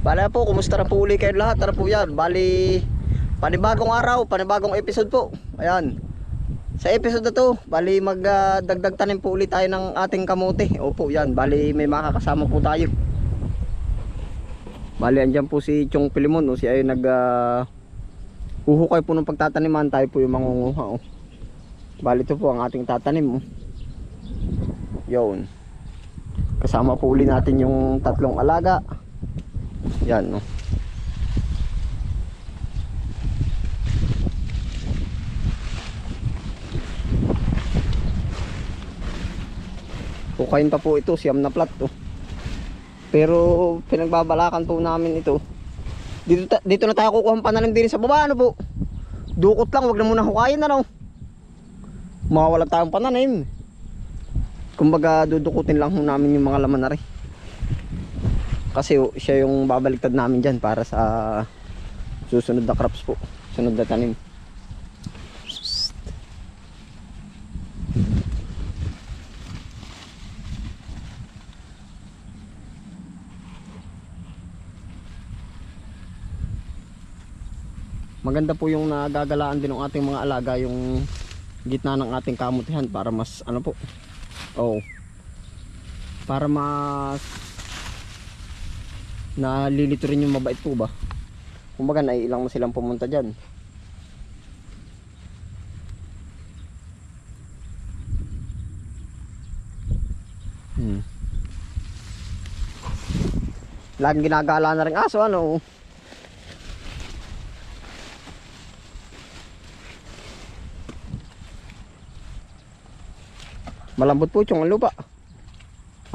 Bala po, kumusta na po uli kayo lahat? Tara po yan. Bali, panibagong araw, panibagong episode po. Ayan. Sa episode na to, bali magdagdag tanim po ulit tayo ng ating kamote. Opo, yan. Bali, may makakasama po tayo. Bali, andyan po si Chong Pilimon. O, siya ay nag... Uh, uhukay po ng pagtataniman. Tayo po yung mangunguha. Oh. Bali, ito po ang ating tatanim. Oh. Yun. Kasama po uli natin yung tatlong alaga. Yan, no. Kukain pa po ito, siyam na plat to. Pero pinagbabalakan po namin ito. Dito, dito na tayo kukuha ng pananim din sa baba, ano po. Dukot lang, wag na muna hukayin, ano. Mawawala tayong pananim. Kumbaga dudukutin lang namin yung mga laman na rin. Kasi siya yung babaliktad namin dyan para sa susunod na crops po. Sunod na tanim. Maganda po yung nagagalaan din ng ating mga alaga yung gitna ng ating kamutihan para mas ano po. Oh. Para mas nalilito rin yung mabait po ba? Kumbaga naiilang mo silang pumunta dyan. Hmm. laging ginagala na rin aso ano? Malambot po yung lupa.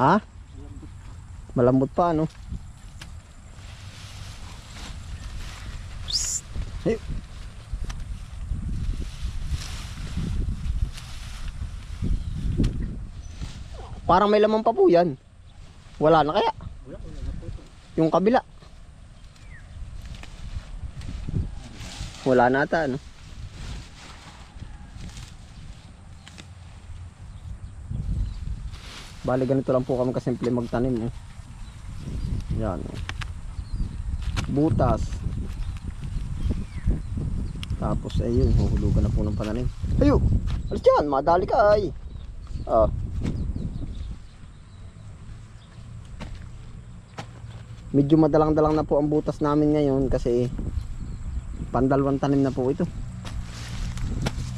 Ha? Malambot pa ano Hey. Parang may laman pa po yan. Wala na kaya? Yung kabila. Wala na ata, ano? Bali ganito lang po kami kasimple magtanim. Eh. Yan. Butas. Tapos ayun, huhulugan na po ng pananim. Ayo, alis dyan, madali ka ay. Ah. Medyo madalang-dalang na po ang butas namin ngayon kasi pandalawang tanim na po ito.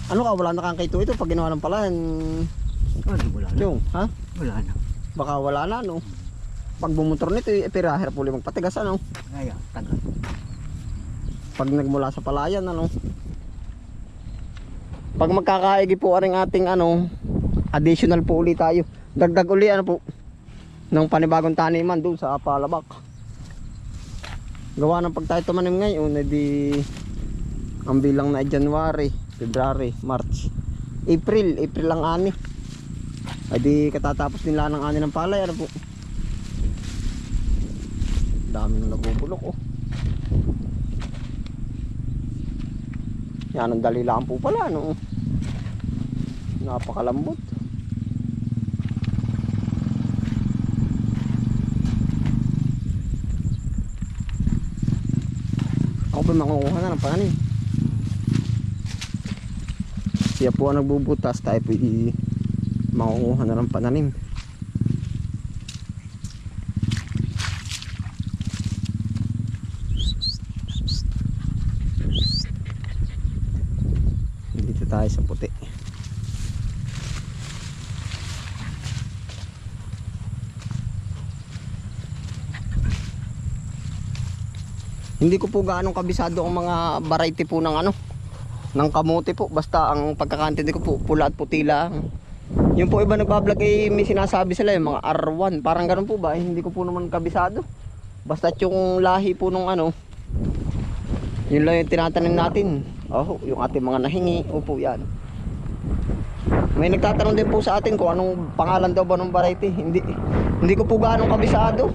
Ano ka, wala na kang kaito ito pag ginawa ng palahan. Ano, wala na. Yung, ha? Wala na. Baka wala na, no? Pag bumotor nito, eh, pero hirap uli magpatigas, ano? Kaya, tagal. Pag nagmula sa palayan ano? Pag magkakaigi po aring ating ano additional po uli tayo. Dagdag uli ano po ng panibagong taniman doon sa palabak. Gawa ng pag tayo tumanim ngayon edi ang bilang na January, February, March April, April lang ani. Edi katatapos nila ng ani ng palay ano po? Dami na nabubulok oh Yan ang dali lang po pala no. Napakalambot. Ako pa makukuha na ng pananim. Siya po ang nagbubutas, tayo po i makukuha na ng pananim. Dito tayo sa puti. Hindi ko po gaano kabisado ang mga variety po ng ano ng kamote po basta ang pagkakantindi ko po pula at puti lang. Yung po iba nagbablog ay may sinasabi sila yung mga R1 parang ganun po ba Eh, hindi ko po naman kabisado. Basta yung lahi po nung ano yun lang yung tinatanim natin. Oh, yung ating mga nahingi. Opo, yan. May nagtatanong din po sa atin kung anong pangalan daw ba ng variety. Hindi hindi ko po gaano kabisado.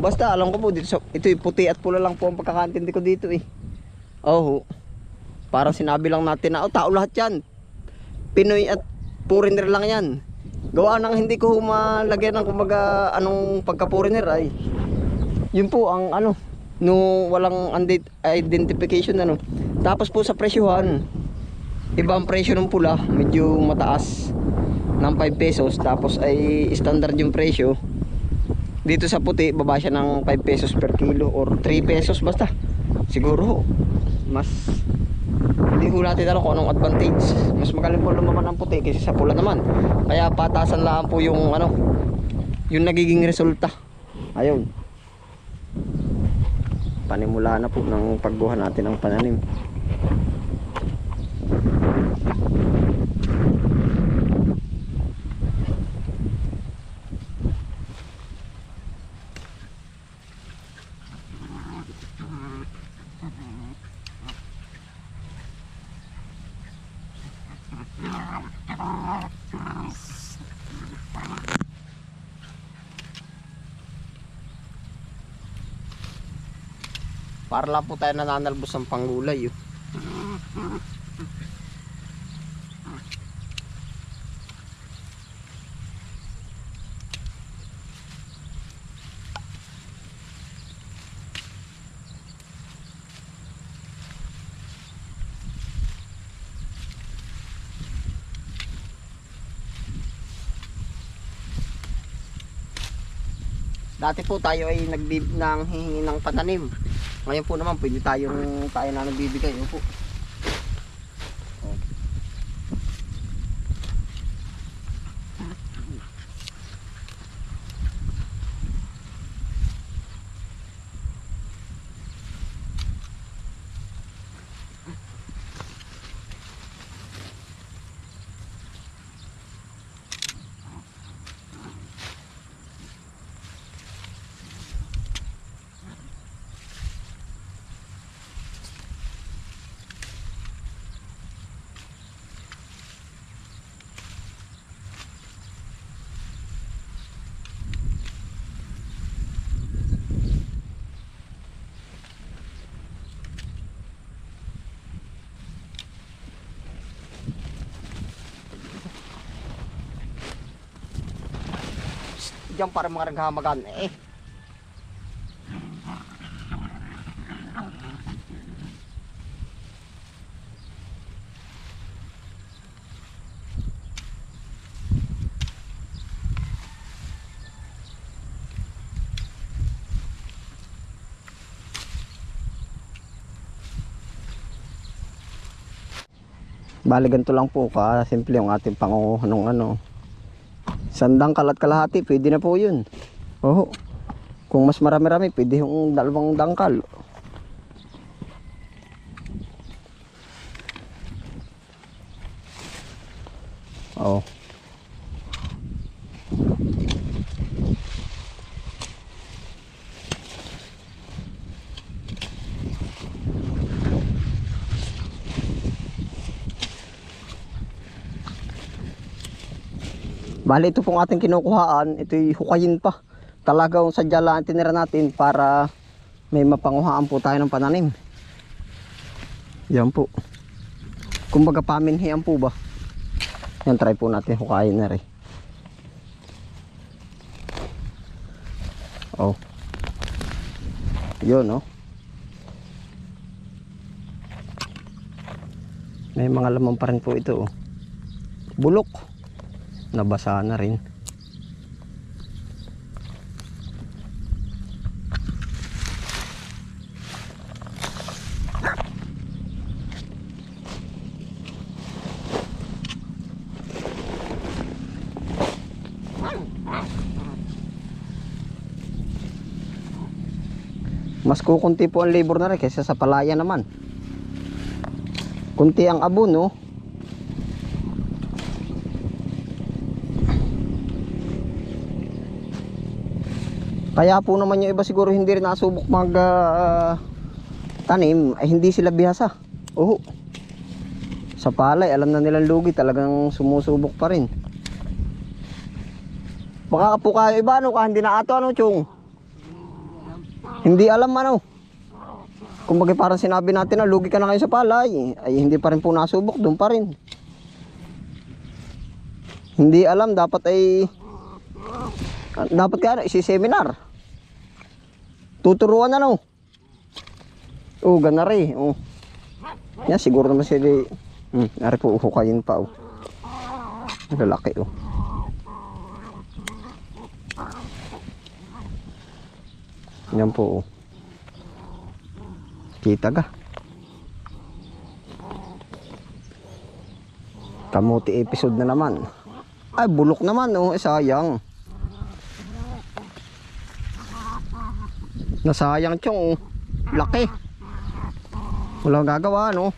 Basta alam ko po dito sa, ito puti at pula lang po ang pagkakaintindi ko dito eh. Oh, parang sinabi lang natin na oh, tao lahat yan. Pinoy at foreigner lang yan. Gawa nang hindi ko malagyan ng kumbaga anong pagka foreigner ay. Yun po ang ano, no walang identification ano. Tapos po sa presyohan, iba ang presyo ng pula, medyo mataas ng 5 pesos tapos ay standard yung presyo. Dito sa puti, baba siya ng 5 pesos per kilo or 3 pesos basta. Siguro mas hindi ho natin alam kung anong advantage. Mas magaling po lumaman ang puti kaysa sa pula naman. Kaya patasan lang po yung ano, yung nagiging resulta. Ayun. Panimula na po ng pagguha natin ng pananim. Para lang po tayo nananalbos ng panggulay. Oh. Dati po tayo ay nagbib nang hihingi ng pananim. Ngayon po naman pwede tayong tayo na nagbibigay. Opo. Oh. Diyan para mga naghahamagan. Eh. Bali ganito lang po ka simple yung ating pangunguha ng ano Sandang kalat kalahati, pwede na po yun. Oo. Kung mas marami-rami, pwede yung dalawang dangkal. Oo. Bali ito pong ating kinukuhaan, ito'y hukayin pa. Talagang sadya lang ang tinira natin para may mapanguhaan po tayo ng pananim. Yan po. Kumbaga paminhian po ba? Yan, try po natin hukayin na rin. Oh. Yun, oh. May mga laman pa rin po ito, oh. Bulok nabasa na rin. Mas kukunti po ang labor na rin kaysa sa palaya naman. Kunti ang abono Kaya po naman yung iba siguro hindi rin nasubok mag ah, tanim ay hindi sila bihasa. Oo. Sa palay, alam na nilang lugi, talagang sumusubok pa rin. Baka po kayo iba, ano ka, hindi na ato, ano, chong? Hindi alam, ano. Kumbaga parang sinabi natin na lugi ka na kayo sa palay, ay hindi pa rin po nasubok, doon pa rin. Hindi alam, dapat ay dapat kaya isi-seminar. Tuturuan ano? Oh, ganari. Oh. Yan, siguro naman sila. Hmm, nari po, uhukayin pa. Oh. Lalaki, oh. Yan po, oh. Kita ka. Kamuti episode na naman. Ay, bulok naman, oh. Eh, sayang. Nasayang chong. Laki. Wala gagawa, no?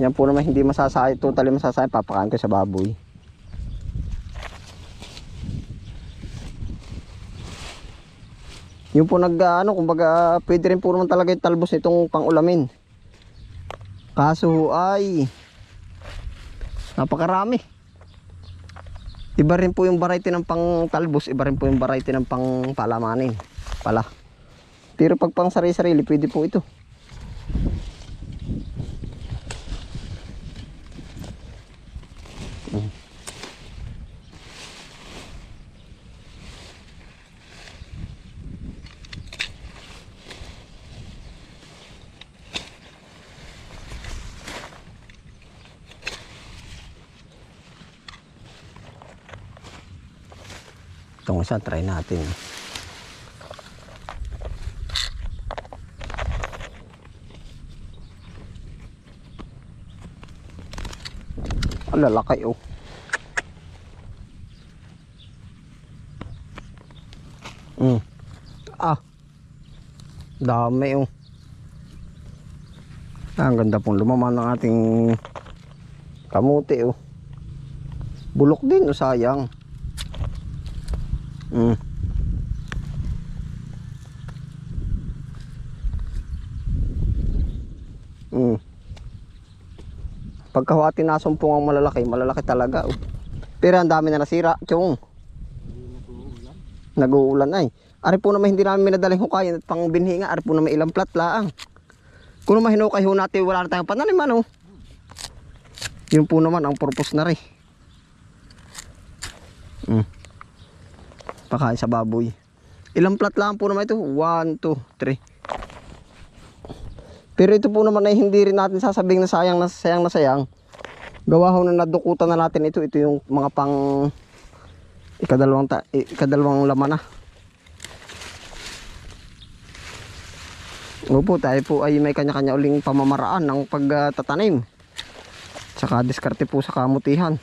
Yan po naman hindi masasay, totally masasay, papakaan ko sa baboy. Yung po nag, ano, kumbaga, pwede rin po naman talaga yung talbos nitong pang-ulamin. Kaso ay, napakarami. Iba rin po yung variety ng pang talbos, iba rin po yung variety ng pang palamanin. Pala. Pero pag pang sarili-sarili, pwede po ito. Mm. Itong isa, try natin. Ang lalaki oh. Mm. Ah. Dami oh. Ah, ang ganda pong lumaman ng ating kamuti oh. Bulok din oh, sayang. Mm. Mm. Pagkahawati nasumpong ang malalaki, malalaki talaga. Oh. Pero ang dami na nasira, chong. Nag-uulan ay. Ari po naman hindi namin minadaling hukayin at pang binhi nga. Ari po naman ilang plat laang. Kung naman hinukay ho natin, wala na tayong pananim ano. Yun po naman ang purpose na rin. Mm. Pakain sa baboy. Ilang plat lang po naman ito? 1, 2, 3. Pero ito po naman ay hindi rin natin sasabing na sayang na sayang na sayang. Gawa ho na nadukutan na natin ito. Ito yung mga pang ikadalawang, ta, ikadalawang laman na. Opo, tayo po ay may kanya-kanya uling pamamaraan ng pagtatanim. Tsaka diskarte po sa kamutihan.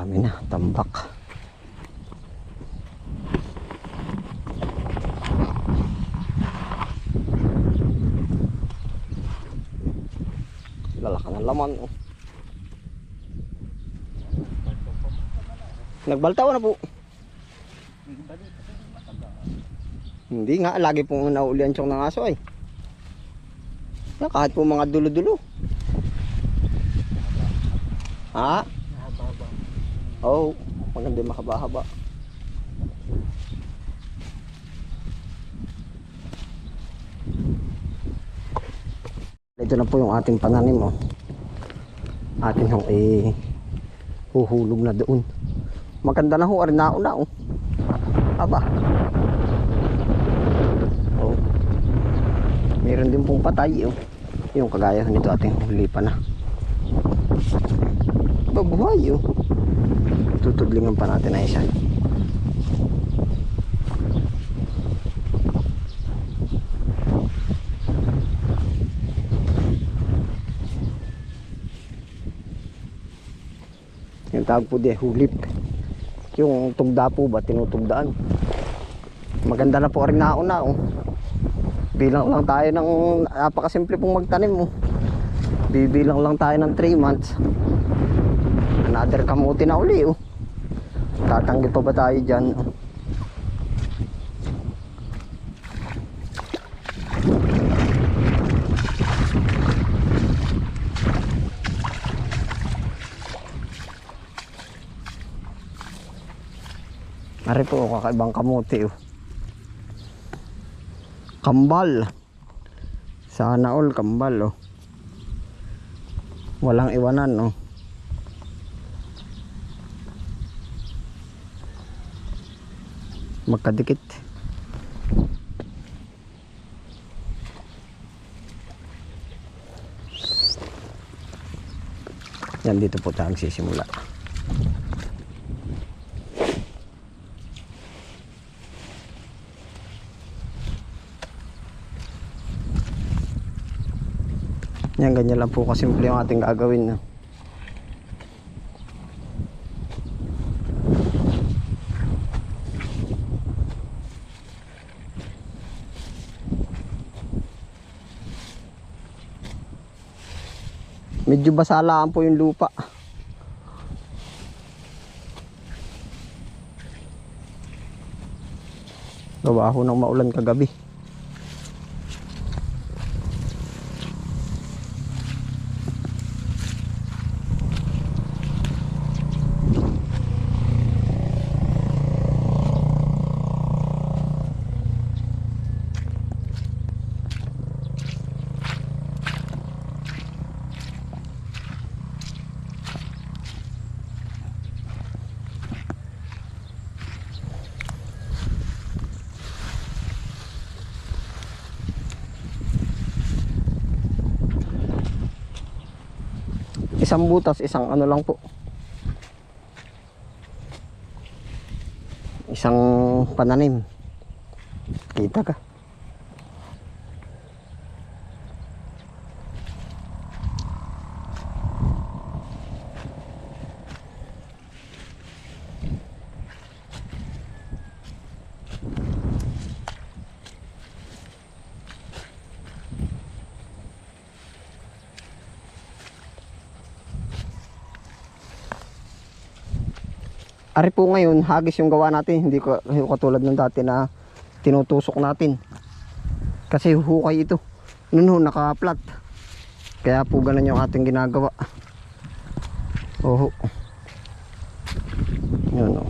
Dami na, tambak. Lalaka ng laman. Oh. Nagbaltaw na po. Hindi nga, lagi pong nauli ang tiyong ng aso ay. Kahit po mga dulo-dulo. Ha? Makabahaba. Ito na po yung ating pananim oh. Atin hong eh huhulog na doon. Maganda na ho, arinao na oh. Aba. Oh. Meron din pong patay oh. Yung kagaya nito ating huli pa na. Babuhay oh. Tutudlingan pa natin na isa. Yung tawag po di, hulip. Yung tugda po ba, tinutugdaan. Maganda na po rin na na oh. Bilang lang tayo ng napakasimple pong magtanim oh. Bibilang lang tayo ng 3 months. Another kamuti na uli oh. Tatanggi pa ba tayo dyan? Ari po, kakaibang kamuti oh. Kambal. Sana all kambal oh. Walang iwanan oh. Magkadikit. Yan dito po tayo sisimula. Yan, ganyan lang po kasimple yung ating gagawin. No? Medyo basalaan po yung lupa. Ako ng maulan kagabi. Isang butas, isang ano lang po. Isang pananim. Kita ka. Ari po ngayon, hagis yung gawa natin. Hindi ko katulad ng dati na tinutusok natin. Kasi hukay ito. Noon ho, naka-flat. Kaya po ganun yung ating ginagawa. Oho. Yun o.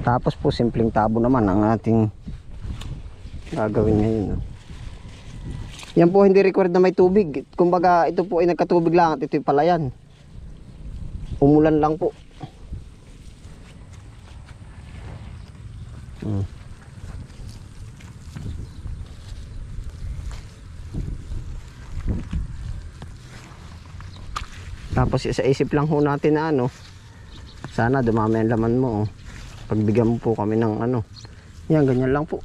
Tapos po, simpleng tabo naman ang ating gagawin ngayon. oh. Yan po hindi required na may tubig. Kumbaga ito po ay nagkatubig lang at ito yung palayan. Umulan lang po. Hmm. Tapos sa isip lang ho natin na ano, sana dumami ang laman mo. Oh. Pagbigyan mo po kami ng ano. Yan, ganyan lang po.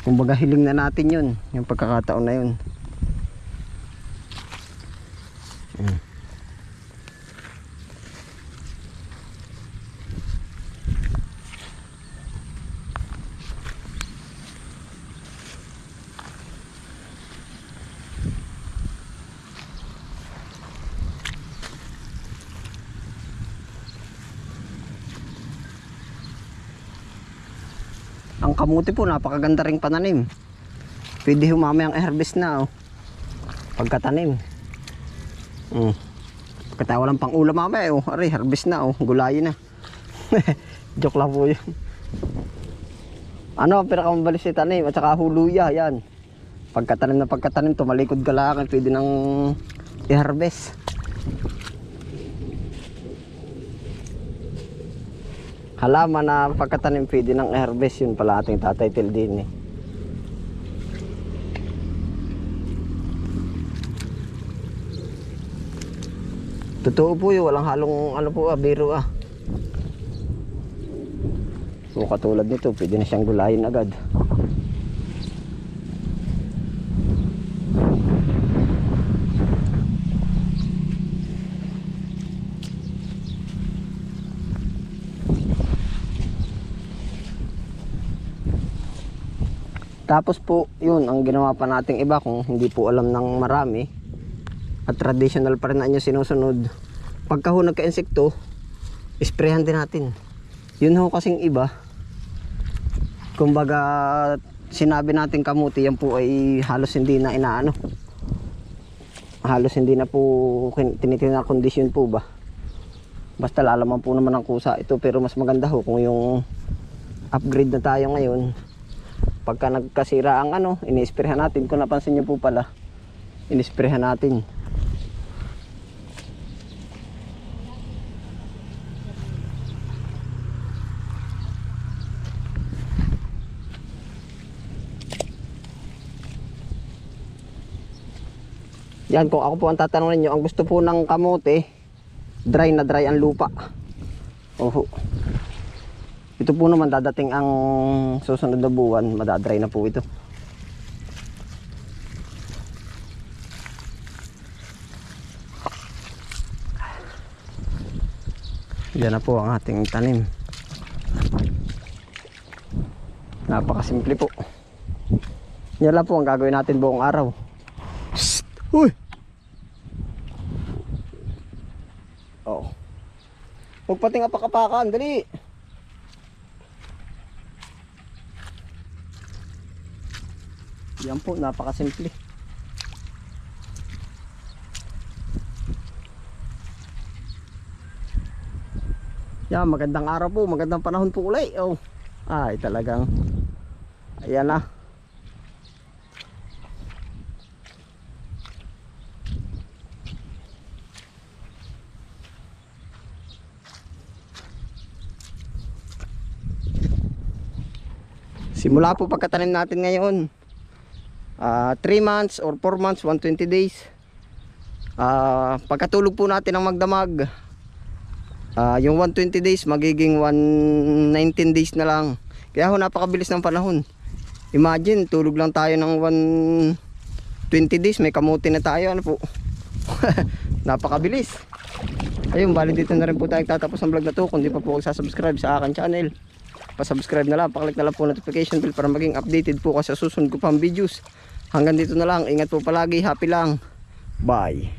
Kumbaga hiling na natin yun, yung pagkakataon na yun. Hmm. Ang kamuti po, napakaganda ring pananim. Pwede humami ang harvest na, oh. Pagkatanim. Mm. Pagkatawa lang pang ulam mamaya, oh. Aray, harvest na, oh. Gulayin na. Joke lang po yun. Ano, pinakamabalik si tanim at saka huluya, yan. Pagkatanim na pagkatanim, tumalikod ka lang, pwede nang i-harvest. Halaman na pagkatanim pwede ng harvest yun pala ating tatay til din eh. Totoo po yun, walang halong ano po ah, biro ah. So katulad nito, pwede na siyang gulayin agad. Tapos po, yun, ang ginawa pa nating iba kung hindi po alam ng marami at traditional pa rin na sinusunod. Pagka ho nagka-insekto, isprehan din natin. Yun ho kasing iba. Kumbaga, sinabi natin kamuti, yan po ay halos hindi na inaano. Halos hindi na po tinitingnan na kondisyon po ba. Basta lalaman po naman ng kusa ito pero mas maganda ho kung yung upgrade na tayo ngayon. Pagka nagkasira ang ano, iniisprehan natin. Kung napansin niyo po pala, inisprehan natin. Yan, kung ako po ang tatanungin nyo, ang gusto po ng kamote, dry na dry ang lupa. Oho. Ito po naman dadating ang susunod na buwan, madadry na po ito. Yan na po ang ating tanim. Napakasimple po. Yan lang po ang gagawin natin buong araw. Psst! Uy! Oh. Huwag pati nga pakapakan, dali. Yan po, napakasimple. Yan, magandang araw po, magandang panahon po ulit. Oh. Ay, talagang. Ayan na. Simula po pagkatanim natin ngayon. 3 months or 4 months, 120 days. Ah, pagkatulog po natin ng magdamag. ah, yung 120 days magiging 119 days na lang. Kaya ho napakabilis ng panahon. Imagine, tulog lang tayo ng 120 days, may kamuti na tayo. Ano po? Napakabilis. Ayun, bali dito na rin po tayo tatapos ng vlog na to. Kung di pa po subscribe sa akin channel, pa-subscribe na lang, paklik na lang po notification bell para maging updated po kasi sa susunod ko pang videos. Hanggang dito na lang, ingat po palagi, happy lang. Bye.